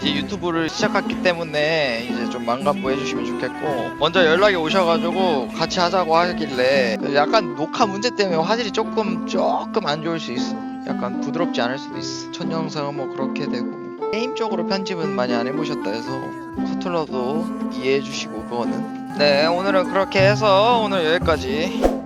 이제 유튜브를 시작했기 때문에 이제 좀 만감부 해주시면 좋겠고 먼저 연락이 오셔가지고 같이 하자고 하길래 그 약간 녹화 문제 때문에 화질이 조금 조금 안 좋을 수 있어. 약간 부드럽지 않을 수도 있어. 첫 영상은 뭐 그렇게 되고. 게임 쪽으로 편집은 많이 안 해보셨다 해서 서툴러도 이해해 주시고 그거는. 네 오늘은 그렇게 해서 오늘 여기까지.